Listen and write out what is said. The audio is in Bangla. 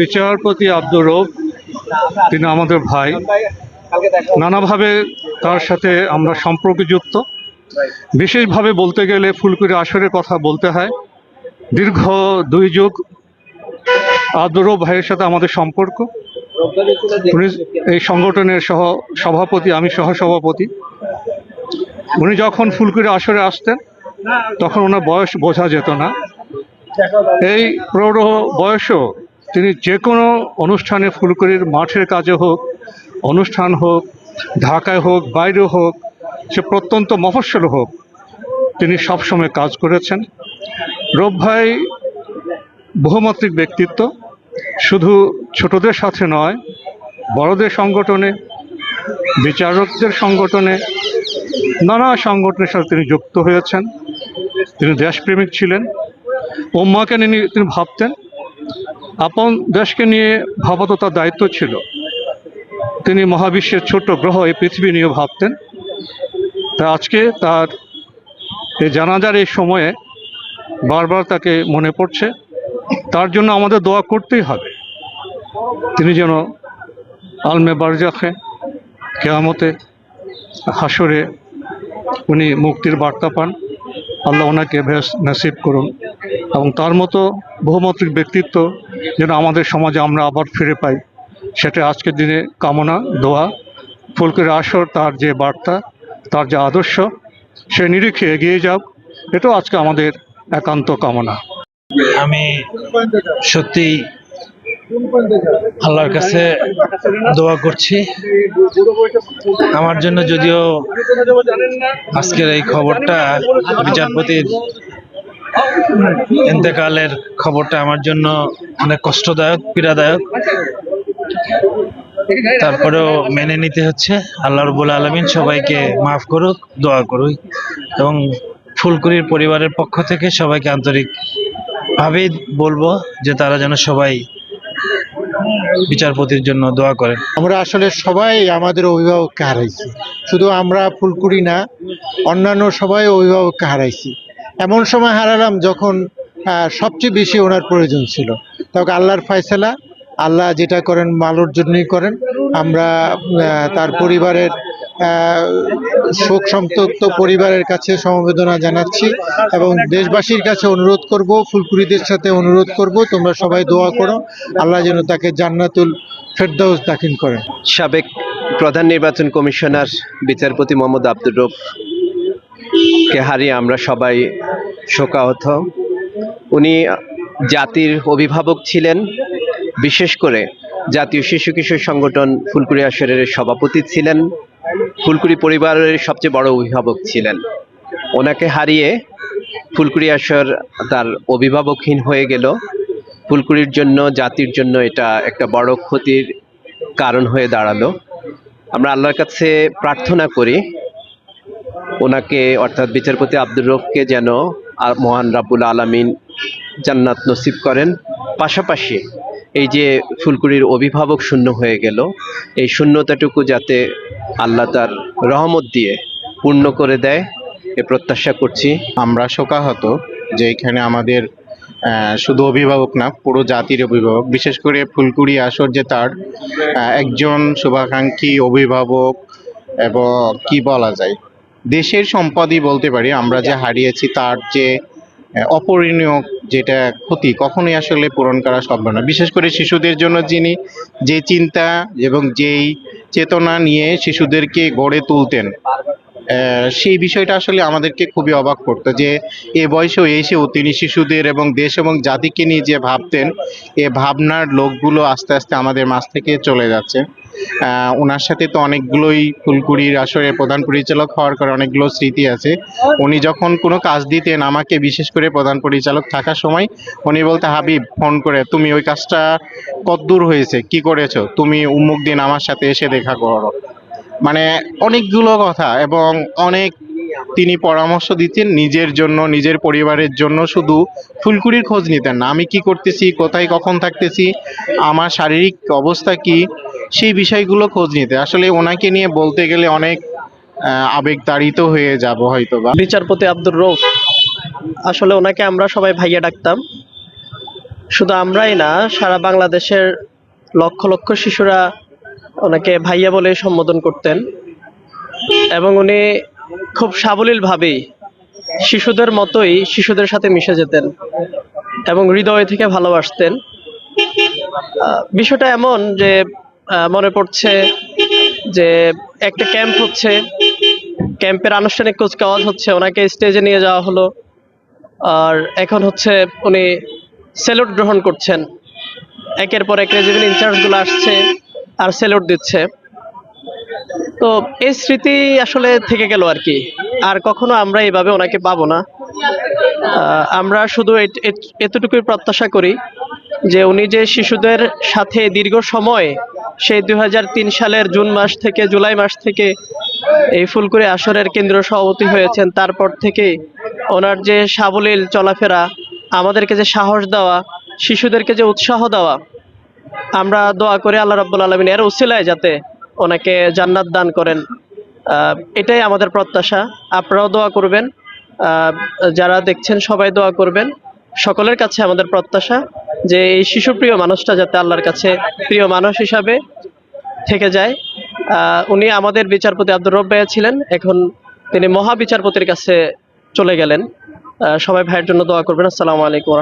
বিচারপতি আব্দুর রব, তিনি আমাদের ভাই। নানাভাবে তার সাথে আমরা সম্পর্কযুক্ত। বিশেষভাবে বলতে গেলে ফুলকুড়ি আসরের কথা বলতে হয়। দীর্ঘ দুই যুগ আব্দুর রব ভাইয়ের সাথে আমাদের সম্পর্ক। উনি এই সংগঠনের সহ সভাপতি, আমি সহসভাপতি। উনি যখন ফুলকুড়ি আসরে আসতেন, তখন ওনার বয়স বোঝা যেত না। এই প্রৌঢ় বয়সেও তিনি যে কোনো অনুষ্ঠানে ফুলকুড়ির মাঠের কাজে হোক, অনুষ্ঠান হোক, ঢাকায় হোক, বাইরে হোক, সে প্রত্যন্ত মফস্বল হোক, তিনি সবসময় কাজ করেছেন। রব ভাই বহুমাত্রিক ব্যক্তিত্ব, শুধু ছোটদের সাথে নয়, বড়দের সংগঠনে, বিচারকদের সংগঠনে, নানা সংগঠনের সাথে তিনি যুক্ত হয়েছেন। তিনি দেশপ্রেমিক ছিলেন। উম্মাকে নিয়ে তিনি ভাবতেন আপন দেশকে নিয়ে ভাবা তো তার দায়িত্ব ছিল। তিনি মহাবিশ্বের ছোট্ট গ্রহ এই পৃথিবী নিয়ে ভাবতেন। তা আজকে তার এই জানাজার এই সময়ে বারবার তাকে মনে পড়ছে। তার জন্য আমাদের দোয়া করতেই হবে। তিনি যেন আলমে বারজাখে কেয়ামতে হাসরে উনি মুক্তির বার্তা পান। আল্লাহ ওনাকে ভেস নসিব করুন এবং তার মতো বহুমাত্রিক ব্যক্তিত্ব যেন আমাদের সমাজে আমরা আবার ফিরে পাই। সেটা আজকের দিনে কামনা, দোয়া। ফুলকের আসর, তার যে বার্তা, তার যে আদর্শ, সে নিরিখে এগিয়ে যাক। এটাও আজকে আমাদের একান্ত কামনা। আমি সত্যি আল্লাহর কাছে দোয়া করছি। আমার জন্য যদিও আজকের এই খবরটা বিচারপতির ইন্তেকালের খবরটা আমার জন্য অনেক কষ্টদায়ক, পীড়াদায়ক। তারপরেও মেনে নিতে হচ্ছে। আল্লাহ রবুল আলমিন সবাইকে মাফ করুক, দোয়া করুক এবং ফুলকুরির পরিবারের পক্ষ থেকে সবাইকে আন্তরিক ভাবেই বলব যে তারা যেন সবাই বিচারপতির জন্য দোয়া করেন। আমরা আসলে সবাই আমাদের অভিভাবককে হারাইছি। শুধু আমরা ফুলকুড়ি না, অন্যান্য সবাই অভিভাবককে হারাইছি। এমন সময় হারালাম যখন সবচেয়ে বেশি ওনার প্রয়োজন ছিল। তখন আল্লাহর ফয়সালা, আল্লাহ যেটা করেন ভালোর জন্যই করেন। আমরা তার পরিবারের শোক সন্তপ্ত পরিবারের কাছে সমবেদনা জানাচ্ছি এবং দেশবাসীর কাছে অনুরোধ করব, ফুলকুড়িদের সাথে অনুরোধ করব, তোমরা সবাই দোয়া করো, আল্লাহ যেন তাকে জান্নাতুল ফেরদাউস দাখিল করেন। সাবেক প্রধান নির্বাচন কমিশনার, বিচারপতি মোহাম্মদ আব্দুর রফ কে হারিয়ে আমরা সবাই শোকাহত। উনি জাতির অভিভাবক ছিলেন, বিশেষ করে জাতীয় শিশু কিশোর সংগঠন ফুলকুড়ি আসরের সভাপতি ছিলেন, ফুলকুড়ি পরিবারের সবচেয়ে বড় অভিভাবক ছিলেন। ওনাকে হারিয়ে ফুলকুড়ি আসর তার অভিভাবকহীন হয়ে গেল। ফুলকুড়ির জন্য, জাতির জন্য এটা একটা বড় ক্ষতির কারণ হয়ে দাঁড়াল। আমরা আল্লাহর কাছে প্রার্থনা করি ওনাকে, অর্থাৎ বিচারপতি আব্দুর রফকে যেন আর মহান রাব্বুল আলামিন জান্নাত নসিব করেন। পাশাপাশি এই যে ফুলকুড়ির অভিভাবক শূন্য হয়ে গেল, এই শূন্যতাটুকু যাতে আল্লাহ তার রহমত দিয়ে পূর্ণ করে দেয়, এ প্রত্যাশা করছি। আমরা শোকাহত যে এখানে আমাদের শুধু অভিভাবক না, পুরো জাতির অভিভাবক, বিশেষ করে ফুলকুড়ি আসর যে তার একজন শুভাকাঙ্ক্ষী অভিভাবক, এবং কি বলা যায় দেশের সম্পদই বলতে পারি আমরা যে হারিয়েছি তার যে অপরিণীয় যেটা ক্ষতি কখনোই আসলে পূরণ করা সম্ভব না। বিশেষ করে শিশুদের জন্য যিনি যে চিন্তা এবং যেই চেতনা নিয়ে শিশুদেরকে গড়ে তুলতেন সেই বিষয়টা আসলে আমাদেরকে খুবই অবাক করতো যে এ বয়সেও এসেও তিনি শিশুদের এবং দেশ এবং জাতিকে নিয়ে যে ভাবতেন এ ভাবনার লোকগুলো আস্তে আস্তে আমাদের মাঝ থেকে চলে যাচ্ছে। ওনার সাথে তো অনেকগুলোই ফুলকুড়ির আসরে প্রধান পরিচালক হওয়ার করে অনেকগুলো স্মৃতি আছে। উনি যখন কোনো কাজ দিতেন, আমাকে বিশেষ করে প্রধান পরিচালক থাকার সময় উনি বলতে, হাবিব, ফোন করে, তুমি ওই কাজটা কতদূর হয়েছে? কি করেছ? তুমি উমুক দিন আমার সাথে এসে দেখা করো। মানে অনেকগুলো কথা এবং অনেক তিনি পরামর্শ দিতেন নিজের জন্য, নিজের পরিবারের জন্য, শুধু ফুলকুড়ির খোঁজ নিতেন না। আমি কি করতেছি? কোথায় কখন থাকতেছি? আমার শারীরিক অবস্থা কি? সেই বিষয়গুলো খোঁজ নিতে। আসলে ওনাকে নিয়ে বলতে গেলে অনেক আহ, আবেগতাড়িত হয়ে যাব হয়তো বা বিচারপতি আব্দুর রৌফ আসলে ওনাকে আমরা সবাই ভাইয়া ডাকতাম। শুধু আমরাই না সারা বাংলাদেশের লক্ষ লক্ষ শিশুরা ওনাকে ভাইয়া বলে সম্বোধন করতেন। এবং উনি খুব সাবলীলভাবেই শিশুদের মতোই শিশুদের সাথে মিশে যেতেন এবং হৃদয় থেকে ভালোবাসতেন। বিষয়টা এমন যে মনে পড়ছে যে একটা ক্যাম্প হচ্ছে। ক্যাম্পের আনুষ্ঠানিক কুচকাওয়াজ হচ্ছে, ওনাকে স্টেজে নিয়ে যাওয়া হলো। আর এখন হচ্ছে উনি সেলুট গ্রহণ করছেন। একের পর এক রেজিমেন্ট ইনচার্জগুলো আসছে আর সেলুট দিচ্ছে। তো এই স্মৃতি আসলে থেকে গেল আর কি। আর কখনো আমরা এইভাবে ওনাকে পাবো না। আমরা শুধু এতটুকুই প্রত্যাশা করি যে উনি যে শিশুদের সাথে দীর্ঘ সময় সেই দুই হাজার তিন সালের জুন মাস থেকে জুলাই মাস থেকে এই ফুলকুড়ি আসরের কেন্দ্র সভাপতি হয়েছেন, তারপর থেকে ওনার যে সাবলীল চলাফেরা, আমাদেরকে যে সাহস দেওয়া, শিশুদেরকে যে উৎসাহ দেওয়া, আমরা দোয়া করি আল্লাহ রাব্বুল আলমিন এর উসিলায় যাতে ওনাকে জান্নাত দান করেন। এটাই আমাদের প্রত্যাশা। আপনারাও দোয়া করবেন। যারা দেখছেন সবাই দোয়া করবেন। সকলের কাছে আমাদের প্রত্যাশা যে এই শিশু প্রিয় মানুষটা যাতে আল্লাহর কাছে প্রিয় মানুষ হিসাবে থেকে যায়। উনি আমাদের বিচারপতি আব্দুর রব্বাইয়া ছিলেন। এখন তিনি মহা বিচারপতির কাছে চলে গেলেন। সবাই ভাইয়ের জন্য দোয়া করবেন। আসসালামু আলাইকুম।